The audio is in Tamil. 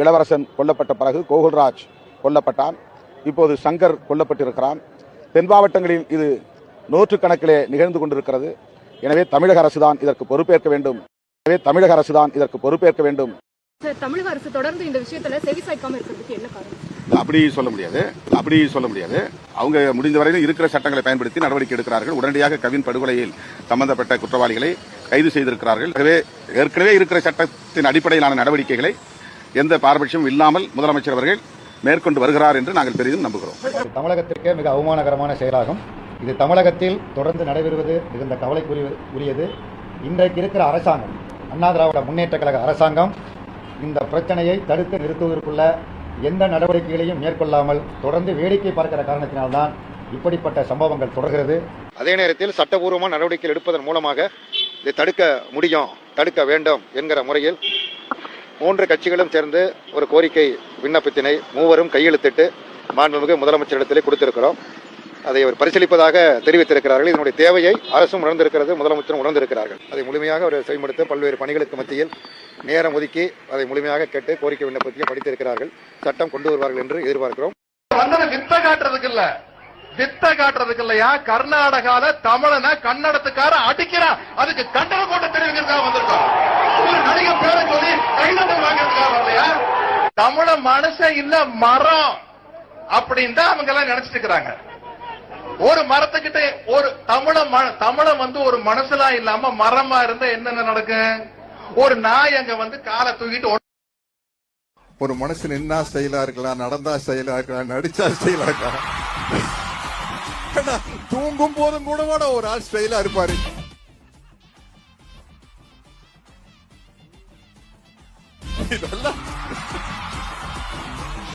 இளவரசன் கொல்லப்பட்ட பிறகு கோகுல்ராஜ் கொல்லப்பட்டான். இப்போது சங்கர் கொல்லப்பட்டிருக்கிறான். தென் மாவட்டங்களில் இது நூற்றுக்கணக்கிலே நிகழ்ந்து கொண்டிருக்கிறது. எனவே தமிழக அரசுதான் இதற்கு பொறுப்பேற்க வேண்டும். எனவே தமிழக அரசுதான் இதற்கு பொறுப்பேற்க வேண்டும். சார் தமிழக அரசு தொடர்ந்து இந்த விஷயத்துல செவி சாய்க்காம இருக்கிறதுக்கு என்ன காரணம்? அப்படி சொல்ல முடியாது. அப்படி சொல்ல முடியாது. அவங்க முடிந்த வரையிலும் இருக்கிற சட்டங்களை பயன்படுத்தி நடவடிக்கை எடுக்கிறார்கள். உடனடியாக கவின் படுகொலையில் சம்பந்தப்பட்ட குற்றவாளிகளை கைது செய்திருக்கிறார்கள். ஆகவே ஏற்கனவே இருக்கிற சட்டத்தின் அடிப்படையிலான நடவடிக்கைகளை எந்த பாரபட்சம் இல்லாமல் முதலமைச்சர் அவர்கள் மேற்கொண்டு வருகிறார் என்று நாங்கள் பெரிதும் நம்புகிறோம். தமிழகத்திற்கே மிக அவமானகரமான செயலாகும். இது தமிழகத்தில் தொடர்ந்து நடைபெறுவது மிகுந்த கவலைக்குரிய உரியது. இன்றைக்கு இருக்கிற அரசாங்கம் அண்ணா திராவிட முன்னேற்ற கழக அரசாங்கம் இந்த பிரச்சனையை தடுத்து நிறுத்துவதற்குள்ள எந்த நடவடிக்கைகளையும் மேற்கொள்ளாமல் தொடர்ந்து வேடிக்கை பார்க்கிற காரணத்தினால்தான் இப்படிப்பட்ட சம்பவங்கள் தொடர்கிறது. அதே நேரத்தில் சட்டபூர்வமான நடவடிக்கைகள் எடுப்பதன் மூலமாக இதை தடுக்க முடியும் தடுக்க வேண்டும் என்கிற முறையில் மூன்று கட்சிகளும் சேர்ந்து ஒரு கோரிக்கை விண்ணப்பத்தினை மூவரும் கையெழுத்திட்டு மாண்புமிகு முதலமைச்சரிடத்திலே கொடுத்திருக்கிறோம். அதை அவர் பரிசீலிப்பதாக தெரிவித்திருக்கிறார்கள். இதனுடைய தேவையை அரசும் உணர்ந்திருக்கிறது முதலமைச்சரும் உணர்ந்திருக்கிறார்கள். அதை முழுமையாக அவர் செயல்படுத்த பல்வேறு பணிகளுக்கு மத்தியில் நேரம் ஒதுக்கி அதை முழுமையாக கேட்டு கோரிக்கை விண்ணப்பத்தையும் படித்திருக்கிறார்கள். சட்டம் கொண்டு வருவார்கள் என்று எதிர்பார்க்கிறோம். வித்த காட்டுறதுக்கு இல்ல வித்த காட்டுறதுக்கு இல்லையா கர்நாடகால தமிழனை கன்னடத்துக்கார அடிக்கிறான். அதுக்கு கண்டன கூட்டம் தெரிவிக்கிறதா வந்திருக்கோம் நடிகர் தமிழ மனுஷன் இல்ல மரம். அப்படின்னு தான் அவங்க எல்லாம் நினைச்சிட்டு இருக்கிறாங்க. ஒரு மரத்துக்கிட்ட ஒரு தமிழ ம- வந்து ஒரு மனசுலாம் இல்லாம மரமா இருந்தா என்னென்ன நடக்கும்? ஒரு நாய் அங்க வந்து காலை தூக்கிட்டு ஒரு மனுஷன் நின்னா ஸ்டைலா இருக்கலாம் நடந்தா ஸ்டைலா இருக்கலாம் நடிச்சா ஸ்டைலா இருக்கலாம். தூங்கும் போதும் கூட கூட ஒரு ஆள் ஸ்டைலா இருப்பாரு. 你们了。